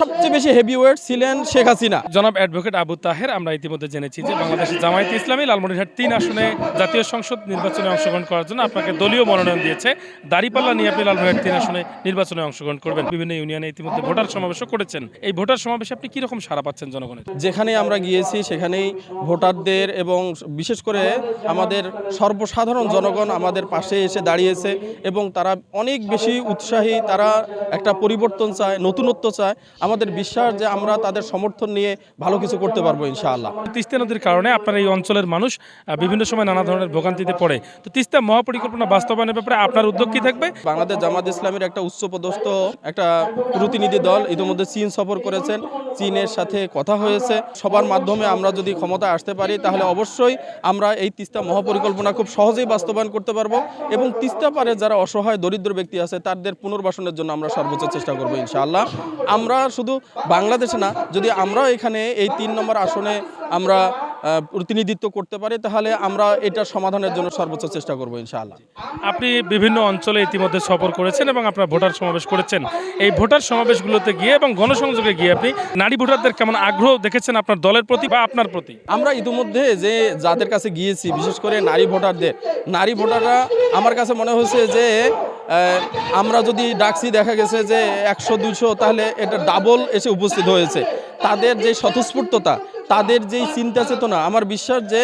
সবচেয়ে বেশি heavy weight ছিলেন শেখ হাসিনা। জনাব অ্যাডভোকেট আবু তাহের আমরা ইতিমধ্যে জেনেছি যে বাংলাদেশের জামায়াতে ইসলামী লালমনিরহাট তিন আসনে জাতীয় সংসদ নির্বাচনে অংশগ্রহণ করার জন্য আপনাকে দলীয় মনোনয়ন দিয়েছে। দাঁড়িপাল্লা নিয়ে আপনি লালমনিরহাট তিন আসনে নির্বাচনে অংশগ্রহণ করবেন। বিভিন্ন ইউনিয়নে ইতিমধ্যে ভোটার সমাবেশও করেছেন। এই ভোটার সমাবেশে আপনি কীরকম সারা পাচ্ছেন জনগণের? যেখানে আমরা গিয়েছি সেখানেই ভোটারদের এবং বিশেষ করে আমাদের সর্বসাধারণ জনগণ আমাদের পাশে এসে দাঁড়িয়েছে এবং তারা অনেক বেশি উৎসাহী তারা একটা পরিবর্তন চায় নতুনত্ব চায়। আমাদের বিশ্বাস যে আমরা তাদের সমর্থন নিয়ে ভালো কিছু করতে পারব ইনশাআল্লাহ। তিস্তা নদীর কারণে আপনার এই অঞ্চলের মানুষ বিভিন্ন সময় নানা ধরনের ভোগান্তিতে পড়ে। তো তিস্তা মহাপরিকল্পনা বাস্তবায়নের ব্যাপারে আপনার উদ্যোগ কি থাকবে? বাংলাদেশ জামাত ইসলামের একটা উচ্চপদস্থ একটা প্রতিনিধি দল ইতিমধ্যে চীন সফর করেছেন। চীনের সাথে কথা হয়েছে। সবার মাধ্যমে আমরা যদি ক্ষমতায় আসতে পারি, তাহলে অবশ্যই আমরা এই তিস্তা মহাপরিকল্পনা খুব সহজেই বাস্তবায়ন করতে পারব এবং তিস্তা পারে যারা অসহায়, দরিদ্র ব্যক্তি আছে, তাদের পুনর্বাসনের জন্য আমরা সর্বোচ্চ চেষ্টা করব ইনশাআল্লাহ। আমরা শুধু বাংলাদেশে না, যদি আমরা এখানে এই তিন নম্বর আসনে আমরা প্রতিনিধিত্ব করতে পারি তাহলে আমরা এটার সমাধানের জন্য সর্বোচ্চ চেষ্টা করব ইনশাআল্লাহ। আপনি বিভিন্ন অঞ্চলে ইতিমধ্যে সফর করেছেন এবং আপনার ভোটার সমাবেশ করেছেন। এই ভোটার সমাবেশগুলোতে গিয়ে এবং গণসংযোগে গিয়ে আপনি নারী ভোটারদের কেমন আগ্রহ দেখেছেন আপনার দলের প্রতি বা আপনার প্রতি? আমরা ইতিমধ্যে যে যাদের কাছে গিয়েছি বিশেষ করে নারী ভোটারদের নারী ভোটাররা আমার কাছে মনে হয়েছে যে আমরা যদি ডাকছি দেখা গেছে যে একশো দুশো তাহলে এটা ডাবল এসে উপস্থিত হয়েছে। তাদের যে স্বতঃস্ফূর্ততা তাদের যেই চিন্তা চেতনা আমার বিশ্বাস যে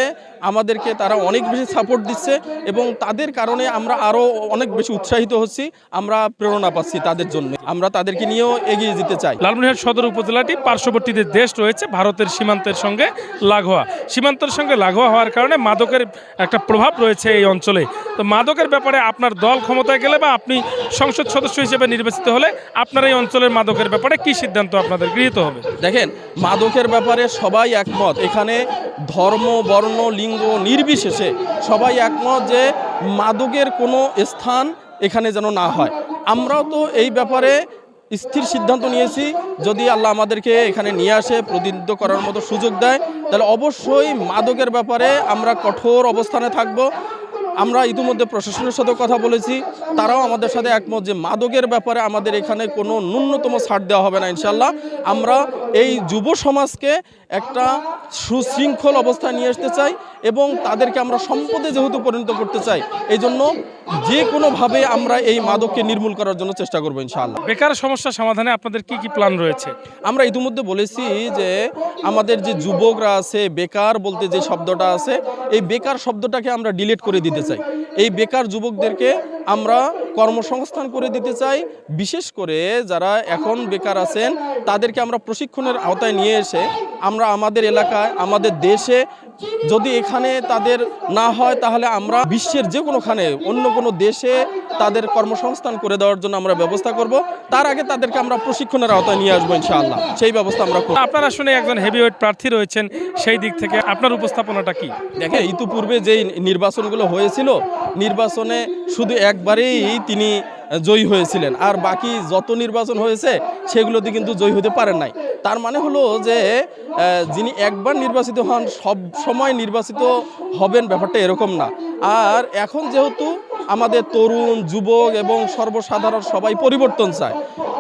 আমাদেরকে তারা অনেক বেশি সাপোর্ট দিচ্ছে এবং তাদের কারণে আমরা আরও অনেক বেশি উৎসাহিত হচ্ছি আমরা প্রেরণা পাচ্ছি তাদের জন্য। আমরা তাদেরকে নিয়েও এগিয়ে যেতে চাই। লালমনিরহাট সদর উপজেলাটি পার্শ্ববর্তী দেশ রয়েছে ভারতের সীমান্তের সঙ্গে লাগোয়া। সীমান্তের সঙ্গে লাগোয়া হওয়ার কারণে মাদকের একটা প্রভাব রয়েছে এই অঞ্চলে। তো মাদকের ব্যাপারে আপনার দল ক্ষমতায় গেলে বা আপনি সংসদ সদস্য হিসেবে নির্বাচিত হলে আপনার এই অঞ্চলের মাদকের ব্যাপারে কি সিদ্ধান্ত আপনাদের গৃহীত হবে? দেখেন মাদকের ব্যাপারে সবাই একমত। এখানে ধর্ম, বর্ণ, লিঙ্গ নির্বিশেষে সবাই একমত যে মাদকের কোনো স্থান এখানে যেন না হয়। আমরাও তো এই ব্যাপারে স্থির সিদ্ধান্ত নিয়েছি। যদি আল্লাহ আমাদেরকে এখানে নিয়ে আসে, প্রতিনিধিত্ব করার মতো সুযোগ দেয়, তাহলে অবশ্যই মাদকের ব্যাপারে আমরা কঠোর অবস্থানে থাকব। আমরা ইতিমধ্যে প্রশাসনের সাথে কথা বলেছি। তারাও আমাদের সাথে একমত যে মাদকের ব্যাপারে আমাদের এখানে কোনো ন্যূনতম ছাড় দেওয়া হবে না ইনশাল্লাহ আমরা এই যুব সমাজকে একটা সুশৃঙ্খল অবস্থায় নিয়ে আসতে চাই এবং তাদেরকে আমরা সম্পদে যেহেতু পরিণত করতে চাই এই জন্য যে কোনোভাবে আমরা এই মাদককে নির্মূল করার জন্য চেষ্টা করব ইনশাআল্লাহ। বেকার সমস্যা সমাধানে আপনাদের কি কি প্ল্যান রয়েছে? আমরা ইতিমধ্যে বলেছি যে আমাদের যে যুবকরা আছে বেকার বলতে যে শব্দটা আছে এই বেকার শব্দটাকে আমরা ডিলিট করে দিতে চাই। এই বেকার যুবকদেরকে আমরা কর্মসংস্থান করে দিতে চাই। বিশেষ করে যারা এখন বেকার আছেন, তাদেরকে আমরা প্রশিক্ষণের আওতায় নিয়ে এসে আমরা আমাদের এলাকায়, আমাদের দেশে যদি এখানে তাদের না হয় তাহলে আমরা বিশ্বের যে কোনোখানে অন্য কোনো দেশে তাদের কর্মসংস্থান করে দেওয়ার জন্য আমরা ব্যবস্থা করব। তার আগে তাদেরকে আমরা প্রশিক্ষণের আওতায় নিয়ে আসব ইনশাআল্লাহ। সেই ব্যবস্থা আমরা করব। আপনার আসলে একজন হেভিওয়েট প্রার্থী রয়েছেন সেই দিক থেকে আপনার উপস্থাপনাটা কি? দেখে ইতিপূর্বে যেই নির্বাচনগুলো হয়েছিল নির্বাচনে শুধু একবারেই তিনি জয়ী হয়েছিলেন। আর বাকি যত নির্বাচন হয়েছে সেগুলোতে কিন্তু জয়ী হতে পারেন নাই। তার মানে হলো যে যিনি একবার নির্বাচিত হন, সব সময় নির্বাচিত হবেন ব্যাপারটা এরকম না। আর এখন যেহেতু আমাদের তরুণ, যুবক এবং সর্বসাধারণ সবাই পরিবর্তন চায়,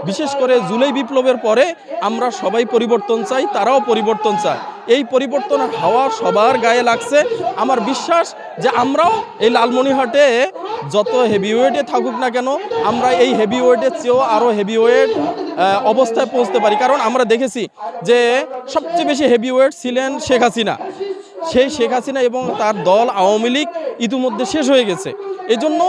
বিশেষ করে জুলাই বিপ্লবের পরে আমরা সবাই পরিবর্তন চাই, তারাও পরিবর্তন চায়। এই পরিবর্তনের হাওয়া সবার গায়ে লাগছে। আমার বিশ্বাস যে আমরাও এই লালমনিহাটে যত হেভি ওয়েটে থাকুক না কেন, আমরা এই হেভি ওয়েটের চেয়েও আরও হেভি ওয়েট অবস্থায় পৌঁছতে পারি। কারণ আমরা দেখেছি যে সবচেয়ে বেশি হেভি ওয়েট ছিলেন শেখ হাসিনা। সেই শেখ হাসিনা এবং তার দল আওয়ামী লীগ ইতিমধ্যে শেষ হয়ে গেছে। এজন্য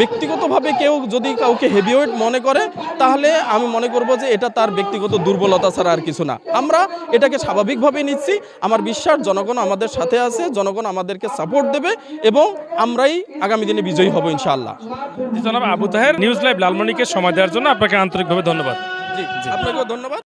ব্যক্তিগতভাবে কেউ যদি কাউকে হেভিওয়েট মনে করে তাহলে আমি মনে করব যে এটা তার ব্যক্তিগত দুর্বলতা ছাড়া আর কিছু না। আমরা এটাকে স্বাভাবিকভাবে নিচ্ছি। আমার বিশ্বাস জনগণ আমাদের সাথে আছে জনগণ আমাদেরকে সাপোর্ট দেবে এবং আমরাই আগামী দিনে বিজয়ী হব ইনশাআল্লাহ। জনাব আবু তাহের নিউজ লাইভ লালমনিকে সময় দেওয়ার জন্য আপনাকে আন্তরিকভাবে ধন্যবাদ। জি। আপনাকেও ধন্যবাদ।